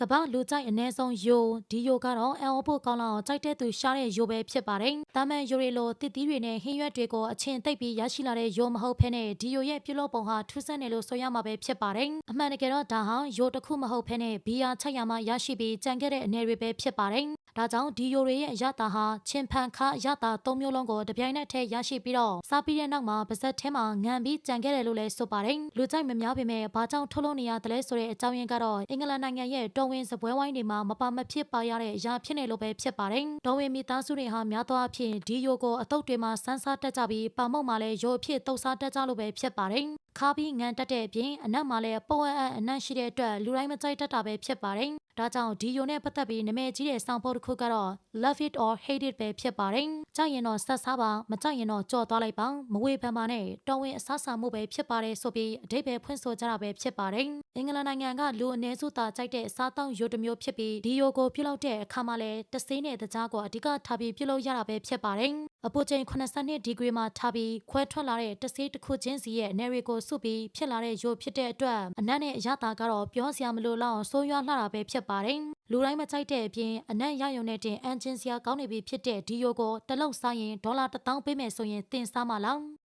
ကမ္ဘာလူကြိုက်အ ਨੇ ဆုံးယိုဒီယိုကတော့အန်အိုဖို့ကောင်းလောက်ကြိုက်တဲ့သူရှားတဲ့ယိုပဲဖြစ်ပါတယ်။တာမန်ယိုရီလိုတစ်သီးတွေနဲ့ဟင်းရွက်တွေကိုအချင်းသိပ်ပြီးရရှိလာတဲ့ယိုမဟုတ်ဘဲနဲ့ဒီယိုရဲ့ပြုလုပ်ပုံဟာထူးဆန်းတယ်လို့ဆိုရမှာပဲဖြစ်ပါတယ်။အမှန်တကယ်တော့ဒါဟာယိုတစ်ခုမဟုတ်ဘဲနဲ့ဘီယာချက်ရမှာရရှိပြီးကြံခဲ့တဲ့အနေတွေပဲဖြစ်ပါတယ်။ ဒါကြောင့်ဒီယိုတွေရဲ့အရတာဟာချင်းဖန်ခါအရတာ၃မျိုးလုံးကိုတပြိုင်နက်တည်းရရှိပြီးတော့စားပြီးတဲ့နောက်မှာပါဇက်ထဲမှာငံပြီးကြံခဲ့တယ်လို့လည်းဆိုပါတယ်။လူကြိုက်မများပေမဲ့ဘာကြောင့်ထုတ်လုပ်နေရတယ်လဲဆိုတဲ့အကြောင်းရင်းကတော့အင်္ဂလန်နိုင်ငံရဲ့တော်ဝင်စပွဲဝိုင်းတွေမှာမပါမဖြစ်ပါရတဲ့အရာဖြစ်နေလို့ပဲဖြစ်ပါတယ်။တော်ဝင်မိသားစုတွေဟာများသောအားဖြင့်ဒီယိုကိုအတုပ်တွေမှာစမ်းစားတက်ကြပြီးပါမုတ်မှာလည်းယိုအဖြစ်တုပ်စားတက်ကြလို့ပဲဖြစ်ပါတယ်။ခါပြီးငံတက်တဲ့အပြင်အနက်မှာလည်းပုံအပ်အနက်ရှိတဲ့အတွက်လူတိုင်းမကြိုက်တတ်တာပဲဖြစ်ပါတယ်။ ဒါကြောင့်ဒီယိုနဲ့ပတ်သက်ပြီးနာမည်ကြီးတဲ့ဆောင်းပုတ်တစ်ခုကတော့ Love it or hate it ပဲဖြစ်ပါတယ်။ကြိုက်ရင်တော့ဆက်စားပါမကြိုက်ရင်တော့ကြော်သွားလိုက်ပါမဝေဖန်ပါနဲ့တော်ဝင်အဆဆာမှုပဲဖြစ်ပါတယ်ဆိုပြီးအတိတ်ပဲဖွင့်ဆိုကြတာပဲဖြစ်ပါတယ်။အင်္ဂလန်နိုင်ငံကလူအနည်းစုသာကြိုက်တဲ့အစားအသောက်ယိုတစ်မျိုးဖြစ်ပြီးဒီယိုကိုပြုလုပ်တဲ့အခါမှာလည်းတဆေးနဲ့တကြားကိုအဓိကထားပြီးပြုလုပ်ရတာပဲဖြစ်ပါတယ်။အပူချိန်82ဒီဂရီမှာထားပြီးခွဲထွက်လာတဲ့တဆေးတစ်ခုချင်းစီရဲ့နယ်ရီကိုစုပြီးဖြစ်လာတဲ့ယိုဖြစ်တဲ့အတွက်အနက်နဲ့အရသာကတော့ပြောစရာမလိုလောက်အောင်ဆိုးရွားလှတာပဲဖြစ်ပါတယ်။လူတိုင်းမကြိုက်တဲ့အပြင်အနက်ရယုံနဲ့တင်အန်ဂျင်စရာကောင်းနေပြီဖြစ်တဲ့ဒီယိုကိုတစ်လုံးစားရင်ဒေါ်လာ1000ပေးမယ်ဆိုရင်တင်စားမလား။